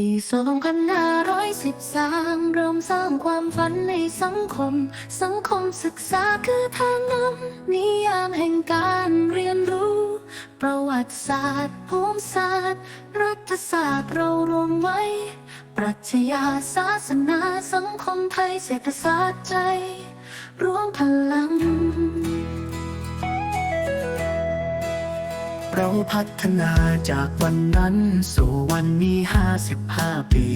ปีสองพันห้าร้อยสิบสามเริ่มสร้างความฝันในสังคม สังคมศึกษาคือทางนำนิยามแห่งการเรียนรู้ ประวัติศาสตร์ภูมิศาสตร์ รัฐศาสตร์เรารวมไว้ ปรัชญาศาสนาสังคมไทยเศรษฐศาสตร์ใจ รวมพลัง เราพัฒนาจากวันนั้นสู่วันนี้ห้าสิบห้าปี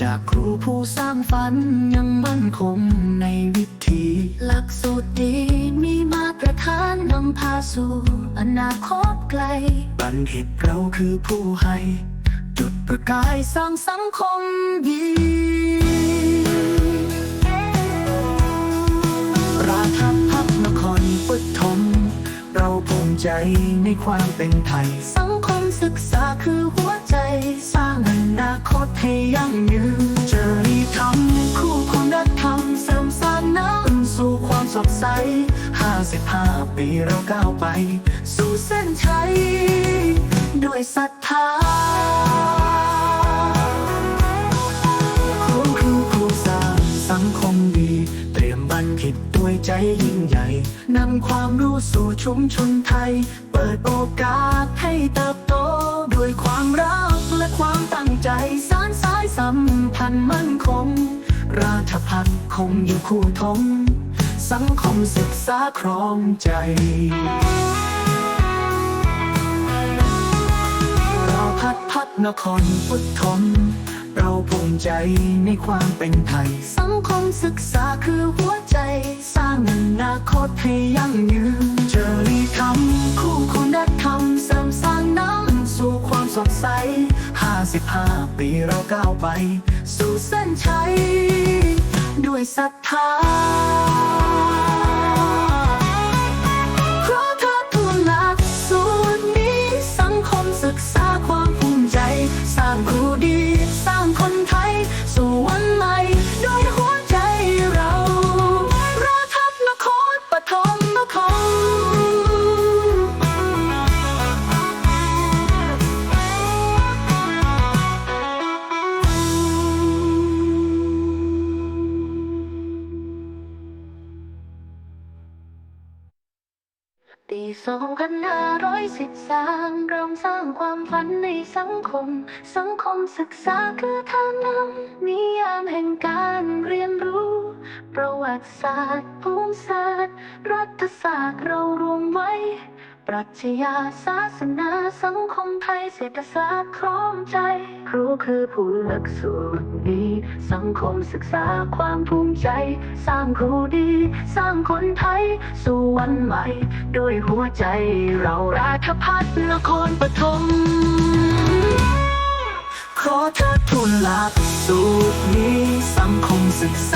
จากครูผู้สร้างฝันยังมั่นคงในวิถีหลักสูตรดีมีมาตรฐานนำพาสู่อนาคตไกล บัณฑิตเราคือผู้ให้ จุดประกายสร้างสังคมดี ใจในความเป็นไทย สังคมศึกษาคือหัวใจ สร้างอนาคตให้ยั่งยืนเจริญธรรมคู่คุณธรรมเสริมสร้างน้ำสู่ความสดใส 55 ปีเราก้าวไป สู่เส้นชัย ด้วยศรัทธา รียมบัณฑิตด้วยใจยิ่งใหญ่ นำความรู้สู่ชุมชนไทย เปิดโอกาสให้เติบโต ด้วยความรักและความตั้งใจ สานสายสัมพันธ์มั่นคง ราชพัฒน์คงอยู่คู่ทงสังคมศึกษาครองใจเราพัดพัดนครพุทธม ใจในความเป็นไทย สังคมศึกษาคือหัวใจ สร้างอนาคตให้ยั่งยืนเจริญธรรมคู่คุณธรรมเสริมสร้างน้ำสู่ความสดใส 55 ปีเราก้าวไป สู่เส้นชัย ด้วยศรัทธา ปีสองพันห้าร้อยสิบสามเริ่มสร้างความฝันในสังคม สังคมศึกษาคือทางนำนิยามแห่งการเรียนรู้ ประวัติศาสตร์ภูมิศาสตร์ รัฐศาสตร์เรารวมไว้ ปรัชญาศาสนา สังคมไทยเศรษฐศาสตร์พร้อมใจ ครูคือผู้หลักสูตรดี สังคมศึกษาความภูมิใจ สร้างครูดี สร้างคนไทย สู่วันใหม่ ด้วยหัวใจเราราชพัฒนครปฐมขอเทิดทูนหลักสูตรนี้สังคมศึกษา